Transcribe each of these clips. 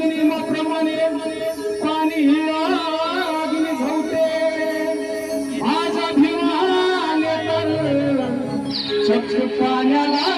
अग्निमाप्रमाणे पाणी अग्नि झवते आज अभिमान तर पाण्याला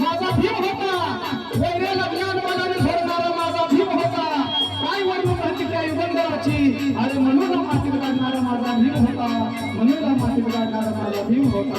माझा भीम होता. वैरेला ज्ञान मनाने सोडणारा माझा भीम होता. काय वडू म्हणते त्या युगंधराची? अरे म्हणून माती काढणारा माझा भीम होता. म्हणून माती काढणारा माझा भीम होता.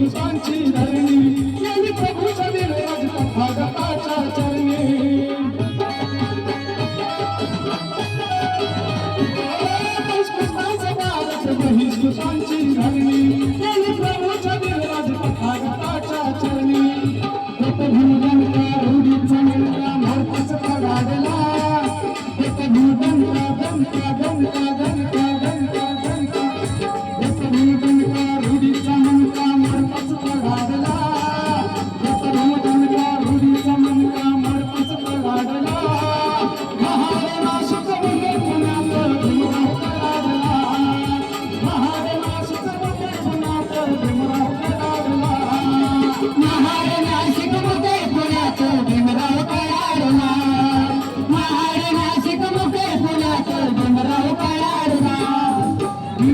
Susan çilerini así como